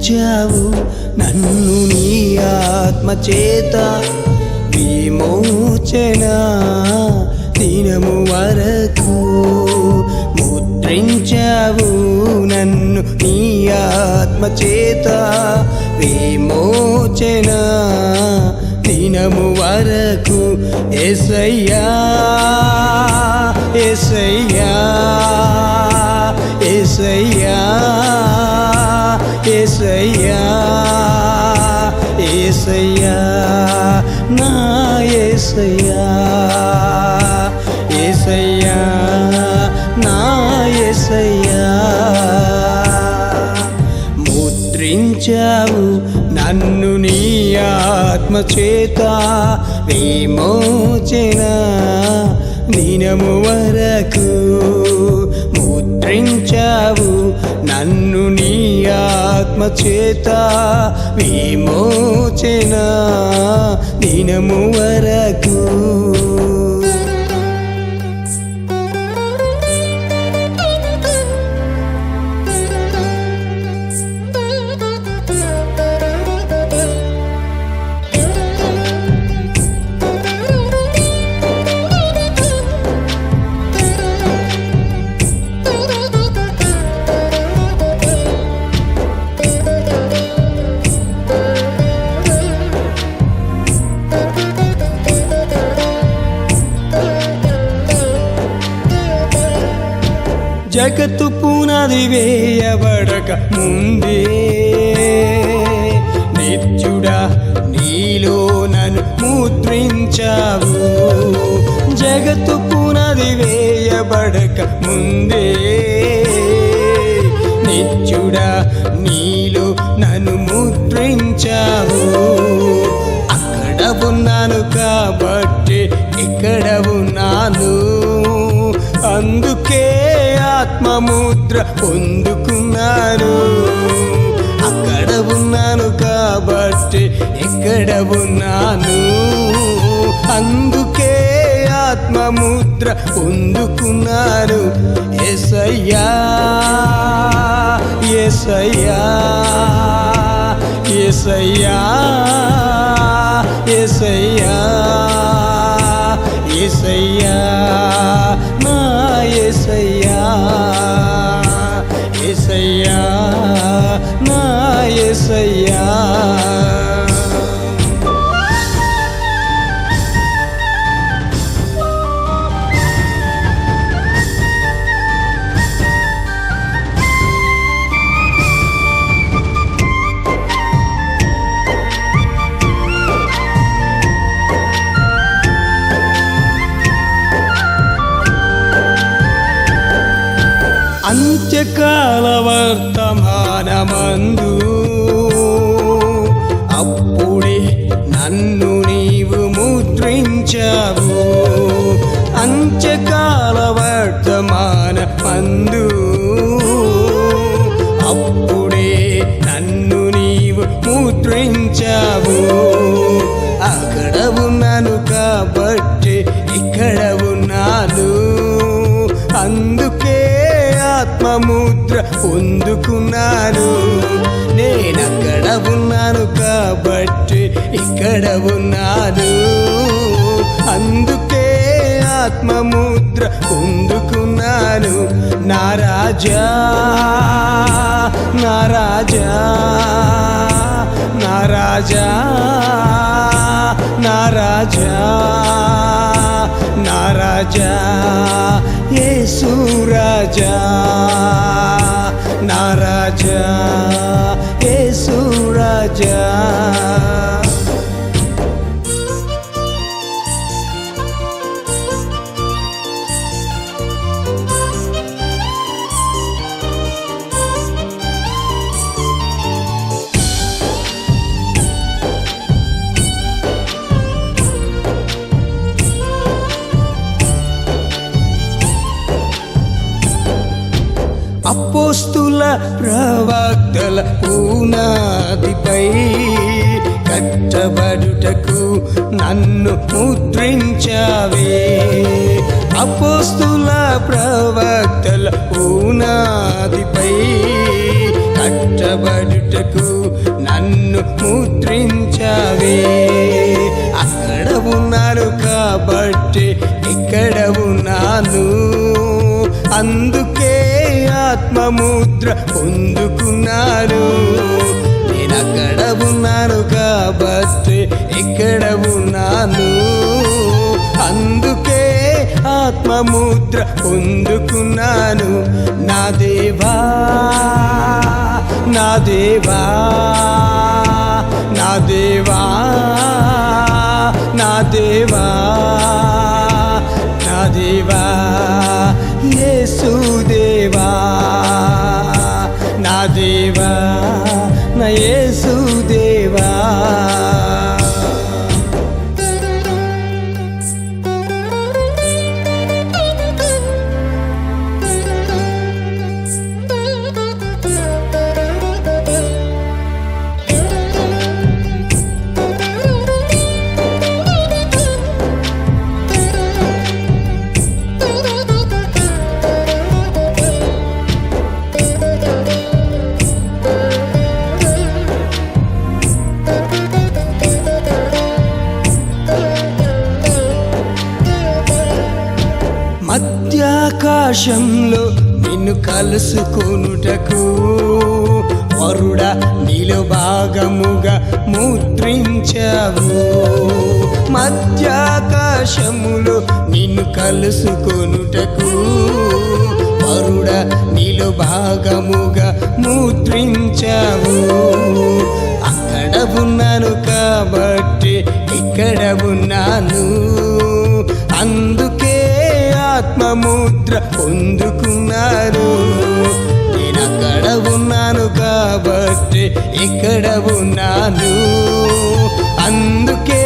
ముద్రించావు నన్ను నీ ఆత్మ చేత విమోచన దినము వరకు ముద్రించావు. నన్ను నీ ఆత్మ చేత విమోచన దినము వరకు ఎసయ్యా ఎసయ్యా ఏసయ్యా ఏసయ్యా ఏసయ్యా నా ఏసయ్యా ఏసయ్యా నా ఏసయ్యా. ముద్రించావు నన్ను నీ ఆత్మచేత విమోచన దినము వరకు ముద్రించావు. నన్ను నీ ఆత్మ చేత విమోచన. దినము వరకు జగత్తు పునాది వేయబడక ముందే. నిత్యుడా నీలో నన్ను ముద్రించావు. జగత్తు పునాది వేయబడక ముందే. నిత్యుడా నీలో ఆత్మముద్ర పొందుకున్నాను. అక్కడ ఉన్నాను కాబట్టి ఎక్కడ ఉన్నాను? అందుకే ఆత్మముద్ర పొందుకున్నాను. ఎసయ్యా ఎసయ్యా ఎసయ్యా ఎసయ్యా ఎసయ్యా అంత్యకాల వర్తమానమందు అప్పుడే నన్ను నీవు ముద్రించావు. అంచకా ఆత్మముద్ర పొందుకున్నాను. నేనక్కడ ఉన్నాను కాబట్టి ఇక్కడ ఉన్నాను. అందుకే ఆత్మముద్ర పొందుకున్నాను. నా రాజా నా రాజా నా రాజా నా రాజా. నా రాజా యేసు రాజా నా రాజా అపోస్తుల ప్రవక్తల పునాదిపై కట్టబడుటకు నన్ను ముద్రించావే. అపోస్తుల ప్రవక్తల పునాదిపై కట్టబడుటకు నన్ను ముద్రించావే. అక్కడ ఉన్నాను కాబట్టి ఇక్కడ ఉన్నాను. అందుకే ఆత్మముద్ర పొందుకున్నాను నేను అక్కడ ఉన్నాను కాబట్టి ఇక్కడ ఉన్నాను. అందుకే ఆత్మముద్ర పొందుకున్నాను. నా దేవా నా దేవా నా దేవా నా దేవా నా దేవా. యేసుదే దేవా నయేసు కలుసుకొనుటకు వరుడ నీలో భాగముగా ముద్రించావు. మధ్యాకాశములో నిన్ను కలుసుకొనుటకు వరుడ నీలో భాగముగా ముద్రించావు. అక్కడ ఉన్నాను కాబట్టి ఇక్కడ ఉన్నాను. అందు ముద్ర పొందుకున్నారు. నేను అక్కడ ఉన్నాను కాబట్టి ఇక్కడ ఉన్నాను. అందుకే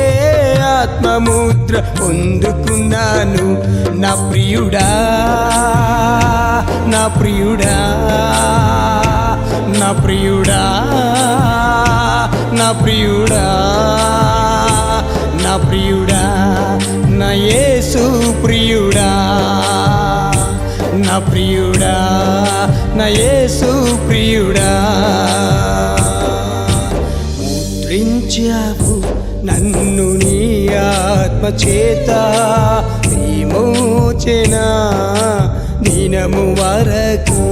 ఆత్మముద్ర పొందుకున్నాను. నా ప్రియుడా నా ప్రియుడా నా ప్రియుడా నా ప్రియుడా నా ప్రియుడా నా ఏ నా ప్రియుడా నా యేసు ప్రియుడా. ముద్రించావు నన్ను నీ ఆత్మచేత విమోచన దినము వరకు.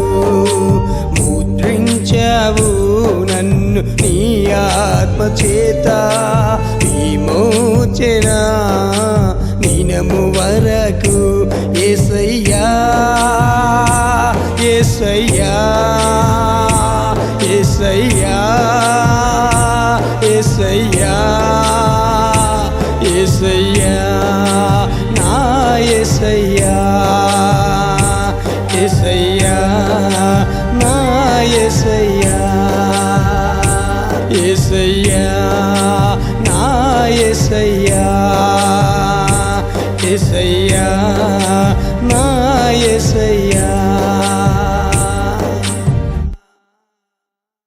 ముద్రించావు నన్ను నీ ఆత్మచేత విమోచనా దినము వరకు ఏసయ్యా ఏసయ్యా ఏసయ్యా.